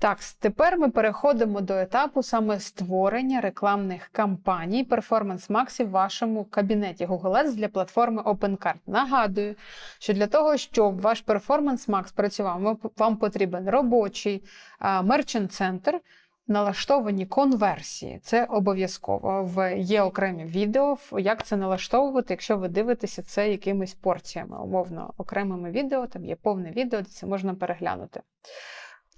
Так, тепер ми переходимо до етапу саме створення рекламних кампаній Performance Max в вашому кабінеті Google Ads для платформи OpenCart. Нагадую, що для того, щоб ваш Performance Max працював, вам- потрібен робочий мерчант центр. Налаштовані конверсії. Це обов'язково. В є окремі відео, як це налаштовувати, якщо ви дивитеся це якимись порціями, умовно, окремими відео, там є повне відео, де це можна переглянути.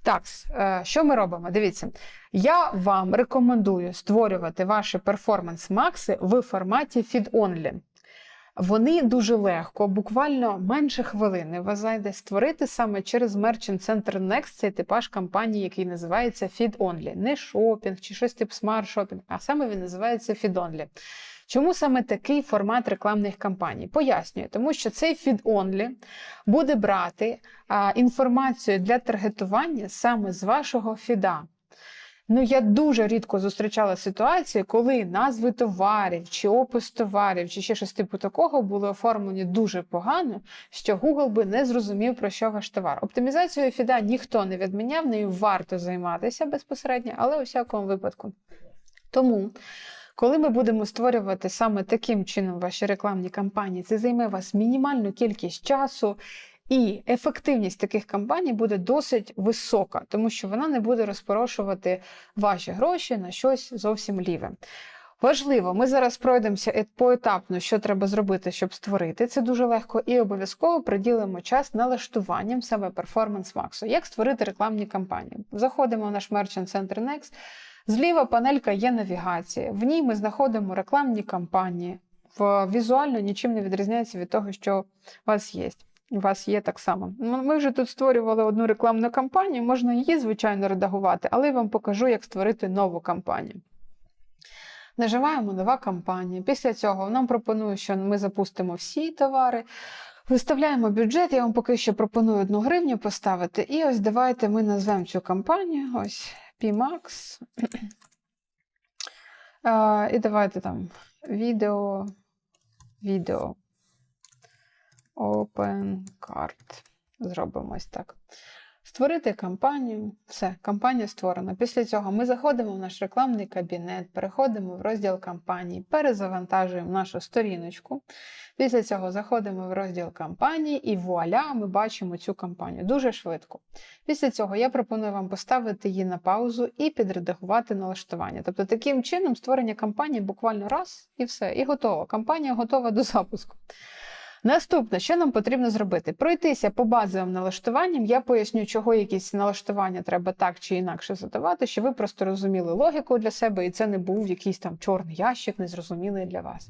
Так, е, що ми робимо? Дивіться, я вам рекомендую створювати ваші перформанс-макси в форматі feed-only. Вони дуже легко, буквально менше хвилини, вас зайде створити саме через Merchant Center Next цей типаж кампанії, який називається Feed Only. Не шопінг чи щось тип Shopping, а саме він називається Feed Only. Чому саме такий формат рекламних кампаній? Пояснюю, тому що цей Only буде брати а, інформацію для таргетування саме з вашого фіда. Ну, я дуже рідко зустрічала ситуації, коли назви товарів, чи опис товарів, чи ще щось типу такого були оформлені дуже погано, що Google би не зрозумів, про що ваш товар. Оптимізацією фіда ніхто не відміняв, нею варто займатися безпосередньо, але у всякому випадку. Тому. Коли ми будемо створювати саме таким чином ваші рекламні кампанії, це займе вас мінімальну кількість часу, і ефективність таких кампаній буде досить висока, тому що вона не буде розпорошувати ваші гроші на щось зовсім ліве. Важливо, ми зараз пройдемося поетапно, що треба зробити, щоб створити. Це дуже легко, і обов'язково приділимо час налаштуванням саме перформанс максу. Як створити рекламні кампанії? Заходимо в наш Merchant Center Next. Зліва панелька є навігація. В ній ми знаходимо рекламні кампанії. Візуально нічим не відрізняється від того, що у вас є. У вас є так само. Ну, Ми вже тут створювали одну рекламну кампанію, можна її, звичайно, редагувати, але я вам покажу, як створити нову кампанію. Нажимаємо нова кампанія. Після цього нам пропонує, що ми запустимо всі товари. Виставляємо бюджет, я вам поки що пропоную 1 гривню поставити. І ось давайте ми назвемо цю кампанію. Ось PMAX. І давайте там відео, відео. Open Card. Зробимо ось так. Створити кампанію. Все, кампанія створена. Після цього ми заходимо в наш рекламний кабінет, переходимо в розділ кампанії, перезавантажуємо нашу сторіночку. Після цього заходимо в розділ кампанії і вуаля, ми бачимо цю кампанію дуже швидко. Після цього я пропоную вам поставити її на паузу і підредагувати налаштування. Тобто, таким чином створення кампанії буквально раз і все, і готово. Кампанія готова до запуску. Наступне, що нам потрібно зробити? Пройтися по базовим налаштуванням. Я поясню, чого якісь налаштування треба так чи інакше задавати, щоб ви просто розуміли логіку для себе, і це не був якийсь там чорний ящик, незрозумілий для вас.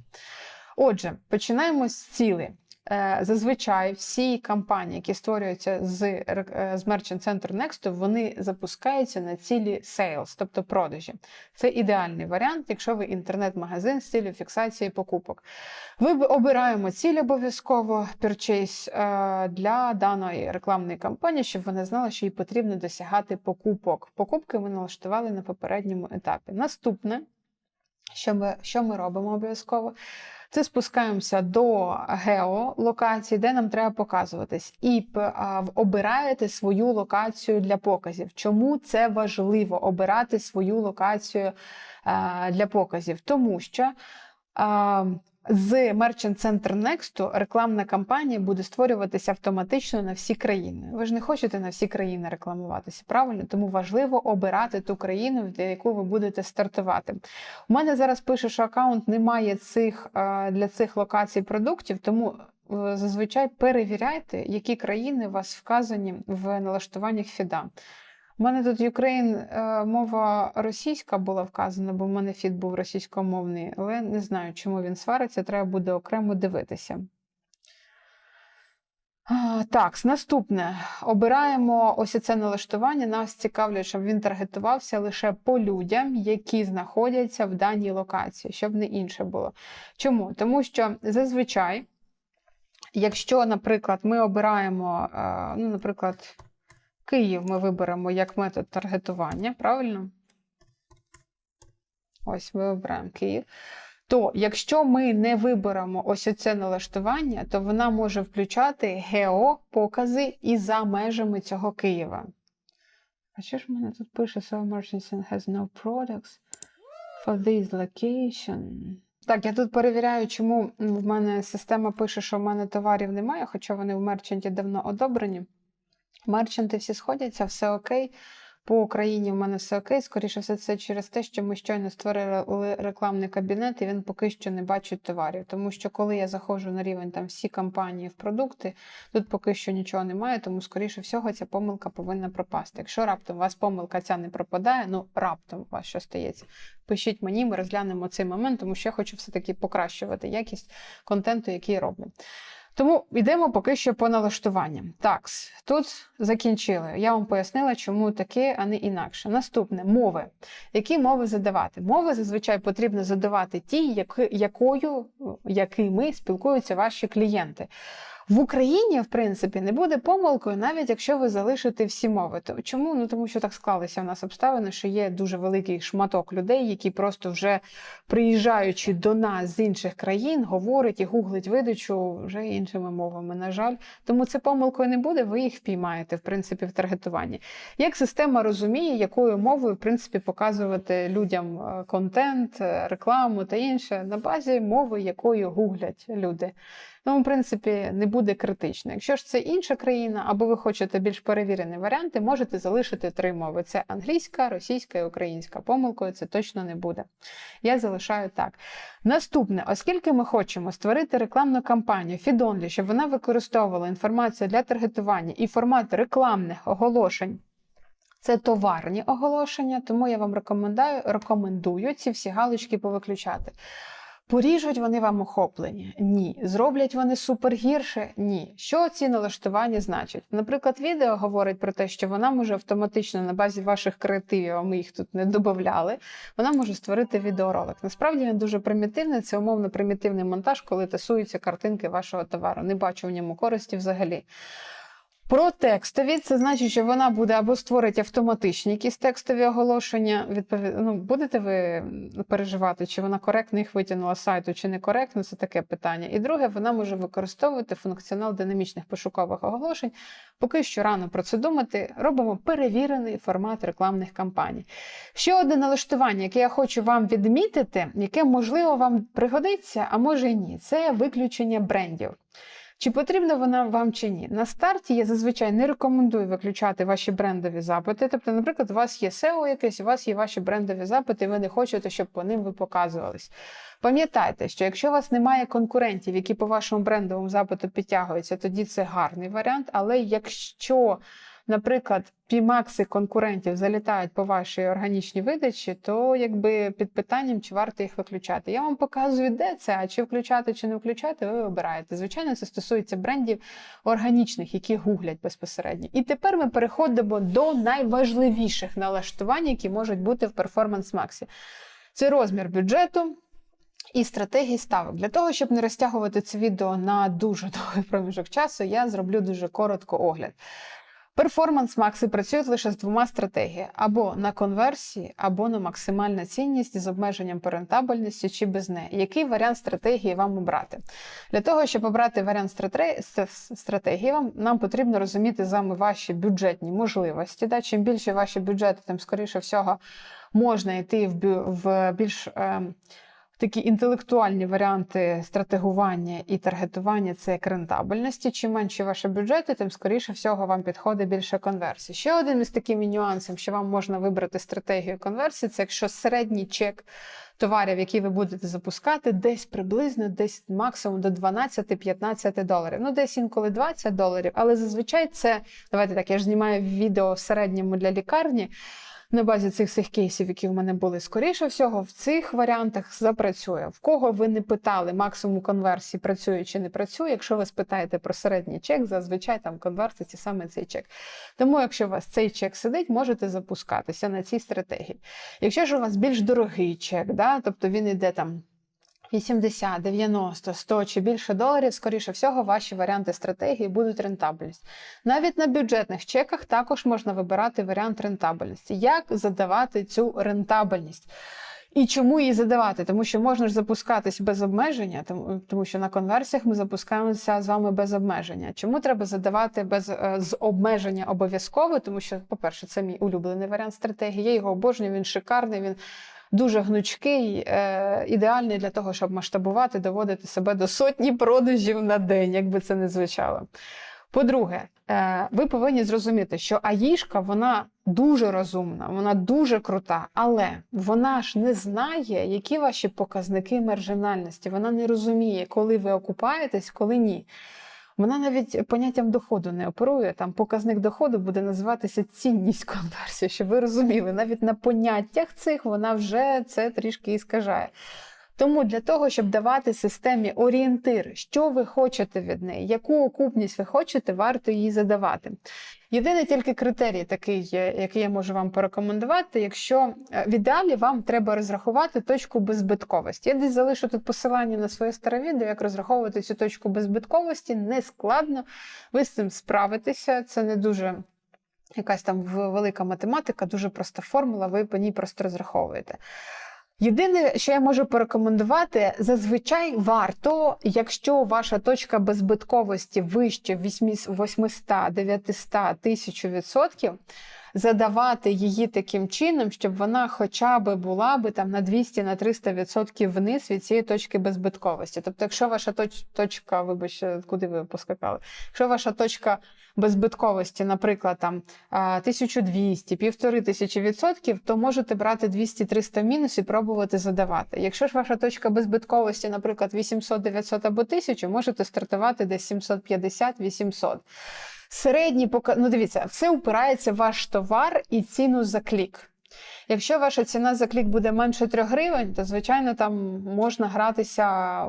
Отже, починаємо з цілей. Е, Зазвичай всі кампанії, які створюються з, е, з Merchant Center Next, вони запускаються на цілі sales, тобто продажі. Це ідеальний варіант, якщо ви інтернет-магазин з цілею фіксації покупок. Ви обираємо ціль обов'язково purchase е, для даної рекламної кампанії, щоб вони знали, що їй потрібно досягати покупок. Покупки ми налаштували на попередньому етапі. Наступне, що ми, що ми робимо обов'язково? Це спускаємося до геолокації, де нам треба показуватись, і обираєте свою локацію для показів. Чому це важливо обирати свою локацію а, для показів? Тому що з Merchant Center Next рекламна кампанія буде створюватися автоматично на всі країни. Ви ж не хочете на всі країни рекламуватися, правильно? Тому важливо обирати ту країну, для яку ви будете стартувати. У мене зараз пише, що аккаунт не має цих е, для цих локацій продуктів, тому е, зазвичай перевіряйте, які країни у вас вказані в налаштуваннях фіда. У мене тут Ukraine е, мова російська була вказана, бо в мене фід був російськомовний, але не знаю, чому він свариться, треба буде окремо дивитися. Так, наступне. Обираємо ось це налаштування. Нас цікавлять, щоб він таргетувався лише по людям, які знаходяться в даній локації, щоб не інше було. Чому? Тому що зазвичай, якщо, наприклад, ми обираємо, е, ну, наприклад, Київ ми виберемо як метод таргетування, правильно? Ось ми вибираємо Київ. То якщо ми не виберемо ось оце налаштування, то вона може включати геопокази і за межами цього Києва. А що ж в мене тут пише? So merchant has no products for this location. Так, я тут перевіряю, чому в мене система пише, що в мене товарів немає, хоча вони в мерчанті давно одобрені. Мерчанти всі сходяться, все окей. По Україні в мене все окей. Скоріше все, це через те, що ми щойно створили рекламний кабінет, і він поки що не бачить товарів. Тому що коли я заходжу на рівень там всі компанії в продукти, тут поки що нічого немає, тому скоріше всього ця помилка повинна пропасти. Якщо раптом у вас помилка ця не пропадає, ну раптом у вас що стається, пишіть мені, ми розглянемо цей момент, тому що я хочу все-таки покращувати якість контенту, який роблю. Тому йдемо поки що по налаштуванням. Так, тут закінчили. Я вам пояснила, чому таке, а не інакше. Наступне мови. Які мови задавати? Мови зазвичай потрібно задавати ті, якою, якими спілкуються ваші клієнти. В Україні, в принципі, не буде помилкою, навіть якщо ви залишите всі мови. То чому? Ну тому що так склалися в нас обставини, що є дуже великий шматок людей, які просто вже приїжджаючи до нас з інших країн, говорять і гуглить видачу вже іншими мовами. На жаль, тому це помилкою не буде. Ви їх впіймаєте в принципі в таргетуванні. Як система розуміє, якою мовою в принципі показувати людям е, контент, е, рекламу та інше на базі мови, якою гуглять люди. Тому, в принципі, не буде критично. Якщо ж це інша країна, або ви хочете більш перевірені варіанти, можете залишити три мови: це англійська, російська і українська. Помилкою це точно не буде. Я залишаю так. Наступне, оскільки ми хочемо створити рекламну кампанію Фідонлі, щоб вона використовувала інформацію для таргетування і формат рекламних оголошень. Це товарні оголошення, тому я вам рекомендую, рекомендую ці всі галочки повиключати. Поріжуть вони вам охоплення? Ні. Зроблять вони супер гірше? Ні. Що ці налаштування значать? Наприклад, відео говорить про те, що вона може автоматично на базі ваших креативів, а ми їх тут не додавали, вона може створити відеоролик. Насправді він дуже примітивний, це умовно примітивний монтаж, коли тасуються картинки вашого товару. Не бачу в ньому користі взагалі. Про текстові це значить, що вона буде або створить автоматичні якісь текстові оголошення. Відповід... ну, будете ви переживати, чи вона коректно їх витягнула сайту, чи не коректно, це таке питання. І друге, вона може використовувати функціонал динамічних пошукових оголошень. Поки що рано про це думати, робимо перевірений формат рекламних кампаній. Ще одне налаштування, яке я хочу вам відмітити, яке можливо вам пригодиться, а може і ні, це виключення брендів. Чи потрібна вона вам чи ні? На старті я зазвичай не рекомендую виключати ваші брендові запити. Тобто, наприклад, у вас є SEO якесь, у вас є ваші брендові запити, і ви не хочете, щоб по ним ви показувались. Пам'ятайте, що якщо у вас немає конкурентів, які по вашому брендовому запиту підтягуються, тоді це гарний варіант. Але якщо наприклад, пімакси конкурентів залітають по вашій органічній видачі, то якби під питанням, чи варто їх виключати. Я вам показую, де це, а чи включати, чи не включати, ви обираєте. Звичайно, це стосується брендів органічних, які гуглять безпосередньо. І тепер ми переходимо до найважливіших налаштувань, які можуть бути в Max. Це розмір бюджету. І стратегії ставок. Для того, щоб не розтягувати це відео на дуже довгий проміжок часу, я зроблю дуже коротко огляд. Перформанс Макси працюють лише з двома стратегіями: або на конверсії, або на максимальна цінність з обмеженням по рентабельності чи без неї. Який варіант стратегії вам обрати? Для того, щоб обрати варіант стратегії, вам нам потрібно розуміти з ваші бюджетні можливості. Да? Чим більше ваші бюджети, тим скоріше всього можна йти в більш. Е, такі інтелектуальні варіанти стратегування і таргетування це як рентабельності. Чим менші ваші бюджети, тим скоріше всього вам підходить більше конверсій. Ще один із таких нюансів, що вам можна вибрати стратегію конверсії, це якщо середній чек. Товарів, які ви будете запускати, десь приблизно, десь максимум до 12-15 доларів. Ну, десь інколи 20 доларів, але зазвичай це давайте так. Я ж знімаю відео в середньому для лікарні на базі цих всіх кейсів, які в мене були, скоріше всього, в цих варіантах запрацює. В кого ви не питали максимум конверсії, працює чи не працює. Якщо ви спитаєте про середній чек, зазвичай там конвертиться саме цей чек. Тому, якщо у вас цей чек сидить, можете запускатися на цій стратегії. Якщо ж у вас більш дорогий чек, да, тобто він іде там. 80, 90, 100 чи більше доларів, скоріше всього, ваші варіанти стратегії будуть рентабельність. Навіть на бюджетних чеках також можна вибирати варіант рентабельності. Як задавати цю рентабельність? І чому її задавати? Тому що можна ж запускатись без обмеження, тому, тому що на конверсіях ми запускаємося з вами без обмеження. Чому треба задавати без е, з обмеження обов'язково? Тому що, по-перше, це мій улюблений варіант стратегії. Я його обожнюю, він шикарний. Він дуже гнучкий, е, ідеальний для того, щоб масштабувати, доводити себе до сотні продажів на день, якби це не звучало. По-друге, е, ви повинні зрозуміти, що Аїшка вона дуже розумна, вона дуже крута, але вона ж не знає, які ваші показники маржинальності. Вона не розуміє, коли ви окупаєтесь, коли ні. Вона навіть поняттям доходу не оперує. Там показник доходу буде називатися цінність конверсії, щоб ви розуміли, навіть на поняттях цих вона вже це трішки іскажає. Тому для того, щоб давати системі орієнтир, що ви хочете від неї, яку окупність ви хочете, варто її задавати. Єдиний тільки критерій, такий, який я можу вам порекомендувати, якщо е, в ідеалі вам треба розрахувати точку беззбитковості. Я десь залишу тут посилання на своє старе відео, як розраховувати цю точку беззбитковості. Не складно, ви з цим справитеся, це не дуже. Якась там велика математика, дуже проста формула, ви по ній просто розраховуєте. Єдине, що я можу порекомендувати, зазвичай варто, якщо ваша точка беззбитковості вище 800, 900, 1000 відсотків, задавати її таким чином, щоб вона хоча б була би там на 200 на 300 відсотків вниз від цієї точки беззбитковості. Тобто, якщо ваша точ, точка, вибачте, куди ви поскакали? Якщо ваша точка беззбитковості, наприклад, там 1200, півтори тисячі відсотків, то можете брати 200-300 мінус і пробувати задавати. Якщо ж ваша точка беззбитковості, наприклад, 800, 900 або 1000, можете стартувати десь 750-800. Середній пока... ну дивіться, все упирається в ваш товар і ціну за клік. Якщо ваша ціна за клік буде менше 3 гривень, то звичайно там можна гратися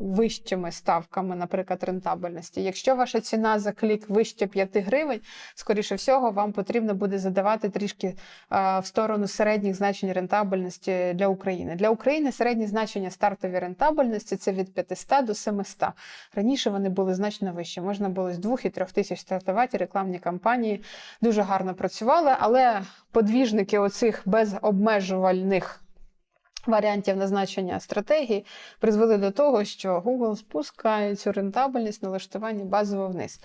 вищими ставками, наприклад, рентабельності. Якщо ваша ціна за клік вище 5 гривень, скоріше всього, вам потрібно буде задавати трішки в сторону середніх значень рентабельності для України. Для України середні значення стартові рентабельності це від 500 до 700. Раніше вони були значно вищі. Можна було з 2 і 3 тисяч стартувати рекламні кампанії дуже гарно працювали, але подвіжники оцих безобмежувальних варіантів назначення стратегії призвели до того, що Google спускає цю рентабельність налаштування базово вниз.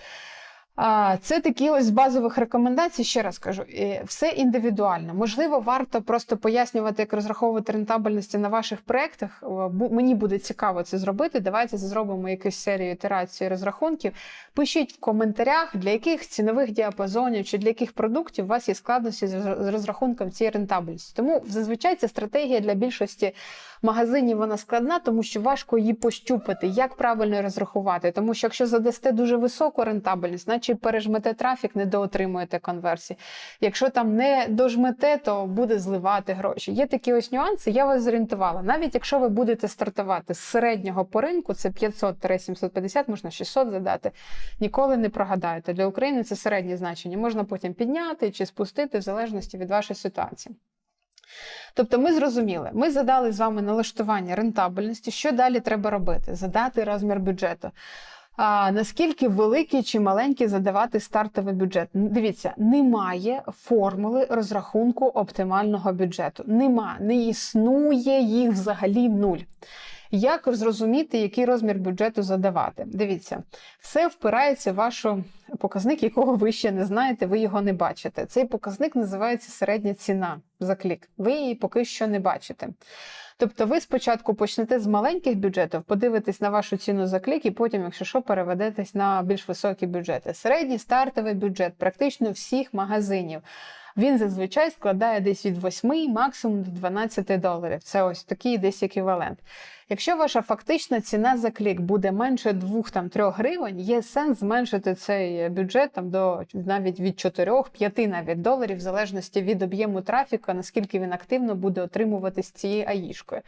Це такі ось базових рекомендацій, ще раз кажу, все індивідуально. Можливо, варто просто пояснювати, як розраховувати рентабельності на ваших проєктах. Мені буде цікаво це зробити. Давайте зробимо якусь серію ітерацій розрахунків. Пишіть в коментарях, для яких цінових діапазонів чи для яких продуктів у вас є складності з розрахунком цієї рентабельності. Тому зазвичай ця стратегія для більшості магазинів вона складна, тому що важко її пощупати, як правильно розрахувати. Тому що якщо задасте дуже високу рентабельність, значить пережмете трафік, не доотримуєте конверсії. Якщо там не дожмете, то буде зливати гроші. Є такі ось нюанси, я вас зорієнтувала. Навіть якщо ви будете стартувати з середнього по ринку, це 500-750, можна 600 задати, ніколи не прогадаєте. Для України це середнє значення. Можна потім підняти чи спустити в залежності від вашої ситуації. Тобто ми зрозуміли, ми задали з вами налаштування рентабельності, що далі треба робити? Задати розмір бюджету. А, Наскільки великий чи маленький задавати стартовий бюджет? Дивіться, немає формули розрахунку оптимального бюджету. Нема, не існує їх взагалі нуль. Як зрозуміти, який розмір бюджету задавати? Дивіться, все впирається в ваш показник, якого ви ще не знаєте, ви його не бачите. Цей показник називається середня ціна за клік. Ви її поки що не бачите. Тобто ви спочатку почнете з маленьких бюджетів, подивитесь на вашу ціну за клік, і потім, якщо що, переведетесь на більш високі бюджети. Середній стартовий бюджет практично всіх магазинів. Він зазвичай складає десь від 8 максимум до 12 доларів. Це ось такий десь еквівалент. Якщо ваша фактична ціна за клік буде менше 2-3 гривень, є сенс зменшити цей бюджет там до навіть від 4-5 навіть доларів, в залежності від об'єму трафіку, наскільки він активно буде отримуватись цією аїшкою.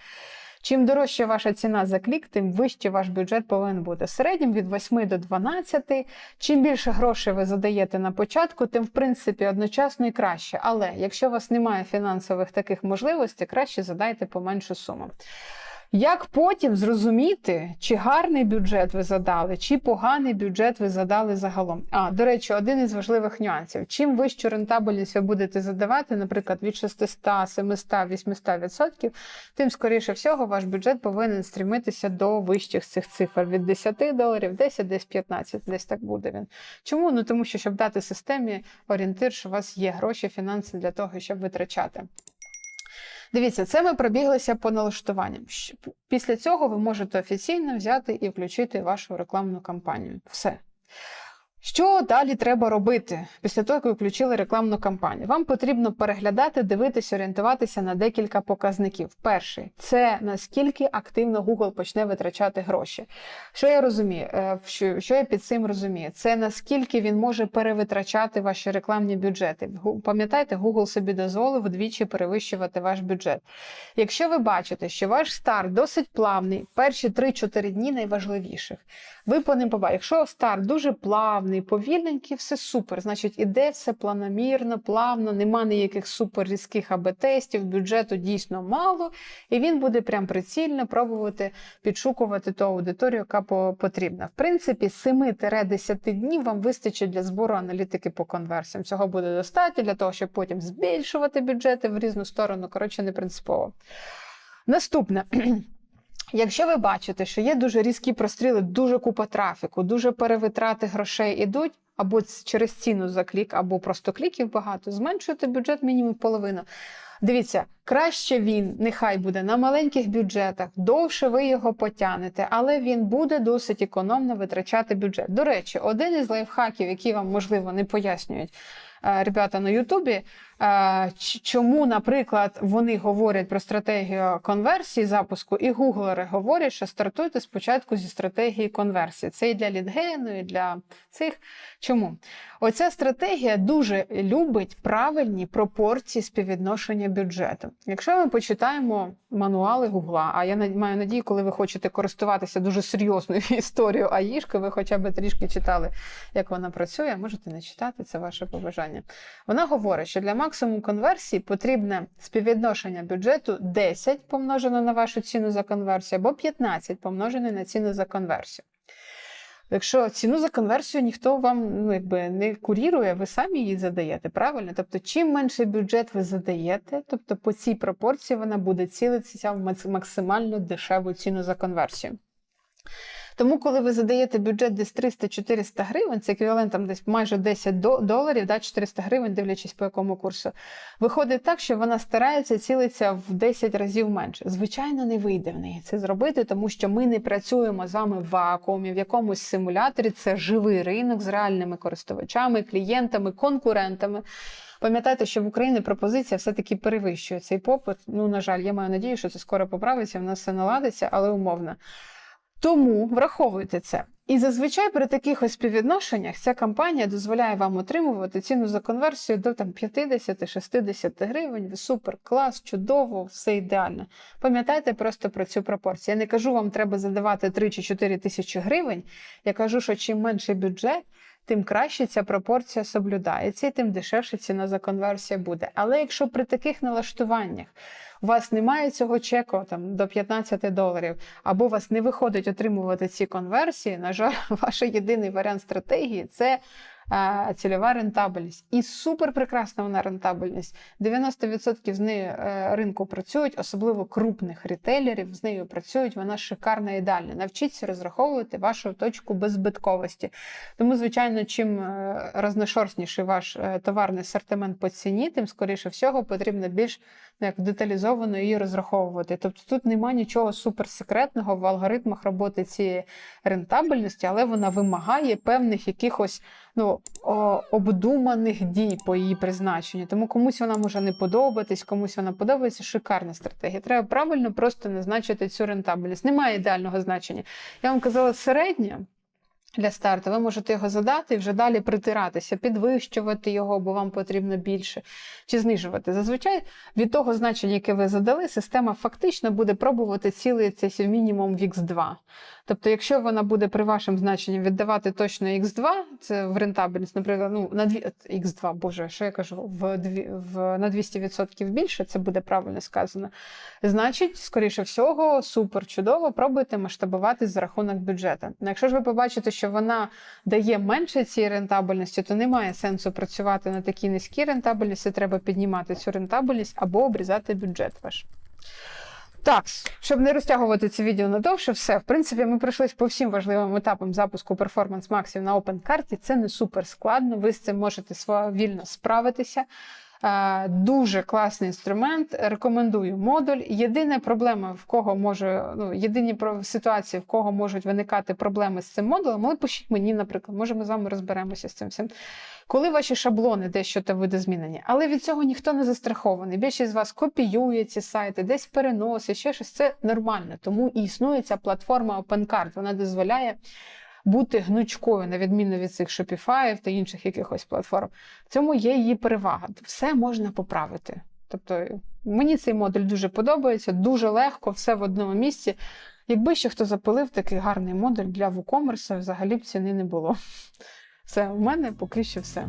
Чим дорожча ваша ціна за клік, тим вище ваш бюджет повинен бути. В середньому від 8 до 12. Чим більше грошей ви задаєте на початку, тим в принципі одночасно і краще. Але якщо у вас немає фінансових таких можливостей, краще задайте поменшу суму. Як потім зрозуміти, чи гарний бюджет ви задали, чи поганий бюджет ви задали загалом? А, до речі, один із важливих нюансів. Чим вищу рентабельність ви будете задавати, наприклад, від 600, 700, 800%, тим, скоріше всього, ваш бюджет повинен стрімитися до вищих цих цифр від 10 доларів, 10, десь 15, десь так буде він. Чому? Ну тому що щоб дати системі орієнтир, що у вас є гроші, фінанси для того, щоб витрачати. Дивіться, це ми пробіглися по налаштуванням. Після цього ви можете офіційно взяти і включити вашу рекламну кампанію. Все. Що далі треба робити після того, як ви включили рекламну кампанію? Вам потрібно переглядати, дивитися, орієнтуватися на декілька показників. Перший це наскільки активно Google почне витрачати гроші. Що я розумію? Е, Що, я під цим розумію? Це наскільки він може перевитрачати ваші рекламні бюджети. Пам'ятаєте, Google собі дозволив вдвічі перевищувати ваш бюджет. Якщо ви бачите, що ваш старт досить плавний, перші 3-4 дні найважливіших. Ви по ним побачите. Якщо старт дуже плавний, повільненький, все супер. Значить, іде все планомірно, плавно, нема ніяких супер різких АБ-тестів, бюджету дійсно мало, і він буде прям прицільно пробувати підшукувати ту аудиторію, яка потрібна. В принципі, 7-10 днів вам вистачить для збору аналітики по конверсіям. Цього буде достатньо для того, щоб потім збільшувати бюджети в різну сторону. Коротше, не принципово. Наступне. Якщо ви бачите, що є дуже різкі простріли, дуже купа трафіку, дуже перевитрати грошей ідуть, або через ціну за клік, або просто кліків багато, зменшуйте бюджет мінімум половину. Дивіться, краще він нехай буде на маленьких бюджетах, довше ви його потягнете, але він буде досить економно витрачати бюджет. До речі, один із лайфхаків, які вам можливо не пояснюють ребята на Ютубі, е, чому, наприклад, вони говорять про стратегію конверсії запуску, і гуглери говорять, що стартуйте спочатку зі стратегії конверсії. Це і для лідгену, і для цих. Чому? Оця стратегія дуже любить правильні пропорції співвідношення бюджету. Якщо ми почитаємо мануали Гугла, а я маю надію, коли ви хочете користуватися дуже серйозною історією АІшки, ви хоча б трішки читали, як вона працює, можете не читати, це ваше побажання. Вона говорить, що для максимум конверсії потрібне співвідношення бюджету 10 помножено на вашу ціну за конверсію, або 15 помножене на ціну за конверсію. Якщо ціну за конверсію ніхто вам ну, якби, не курірує, ви самі її задаєте, правильно? Тобто, чим менший бюджет ви задаєте, тобто по цій пропорції вона буде цілитися в максимально дешеву ціну за конверсію. Тому, коли ви задаєте бюджет десь 300-400 гривень, це еквівалент там десь майже 10 доларів, да, 400 гривень, дивлячись по якому курсу, виходить так, що вона старається цілитися в 10 разів менше. Звичайно, не вийде в неї це зробити, тому що ми не працюємо з вами в вакуумі, в якомусь симуляторі. Це живий ринок з реальними користувачами, клієнтами, конкурентами. Пам'ятайте, що в Україні пропозиція все-таки перевищує цей попит. Ну, на жаль, я маю надію, що це скоро поправиться, в нас все наладиться, але умовно. Тому враховуйте це. І зазвичай при таких ось співвідношеннях ця кампанія дозволяє вам отримувати ціну за конверсію до там 50-60 гривень. Супер, клас, чудово, все ідеально. Пам'ятайте просто про цю пропорцію. Я не кажу, вам треба задавати 3 чи 4 тисячі гривень. Я кажу, що чим менший бюджет, тим краще ця пропорція соблюдається, і тим дешевше ціна за конверсія буде. Але якщо при таких налаштуваннях у вас немає цього чеку там до 15 доларів, або у вас не виходить отримувати ці конверсії, на жаль, ваш єдиний варіант стратегії це цільова рентабельність. І супер прекрасна вона рентабельність. 90% з нею е, ринку працюють, особливо крупних рітейлерів з нею працюють. Вона шикарна ідеальна. Навчіться розраховувати вашу точку беззбитковості. Тому, звичайно, чим е, розношорстніший ваш е, товарний асортимент по ціні, тим скоріше всього потрібно більш як деталізовано її розраховувати. Тобто тут немає нічого суперсекретного в алгоритмах роботи цієї рентабельності, але вона вимагає певних якихось ну, обдуманих дій по її призначенню. Тому комусь вона може не подобатись, комусь вона подобається. Шикарна стратегія. Треба правильно просто назначити цю рентабельність. Немає ідеального значення. Я вам казала середня. Для старту ви можете його задати і вже далі притиратися, підвищувати його, бо вам потрібно більше, чи знижувати. Зазвичай від того значення, яке ви задали, система фактично буде пробувати цілитися мінімум в x2. Тобто, якщо вона буде при вашому значенні віддавати точно x2, це в рентабельність, наприклад, ну на 2, x2, боже, що я кажу, в, в на 200% більше, це буде правильно сказано. Значить, скоріше всього, супер чудово, пробуйте масштабувати за рахунок бюджету. Ну, Якщо ж ви побачите, що вона дає менше цієї рентабельності, то немає сенсу працювати на такій низькій рентабельності. Треба піднімати цю рентабельність або обрізати бюджет ваш. Так, щоб не розтягувати це відео надовше, все. В принципі, ми пройшлись по всім важливим етапам запуску Performance Maxів на OpenCart. Це не супер складно. Ви з цим можете свавільно справитися. Е, Дуже класний інструмент. Рекомендую модуль. Єдина проблема, в кого може, ну, єдині ситуації, в кого можуть виникати проблеми з цим модулем, ви пишіть мені, наприклад, може, ми з вами розберемося з цим всім. Коли ваші шаблони дещо та видозмінені, але від цього ніхто не застрахований. Більшість з вас копіює ці сайти, десь переносить, ще щось. Це нормально. Тому і існує ця платформа OpenCart. Вона дозволяє бути гнучкою, на відміну від цих Shopify та інших якихось платформ. В цьому є її перевага. Все можна поправити. Тобто мені цей модуль дуже подобається, дуже легко, все в одному місці. Якби ще хто запилив такий гарний модуль для WooCommerce, взагалі б ціни не було. Це у мене поки що все.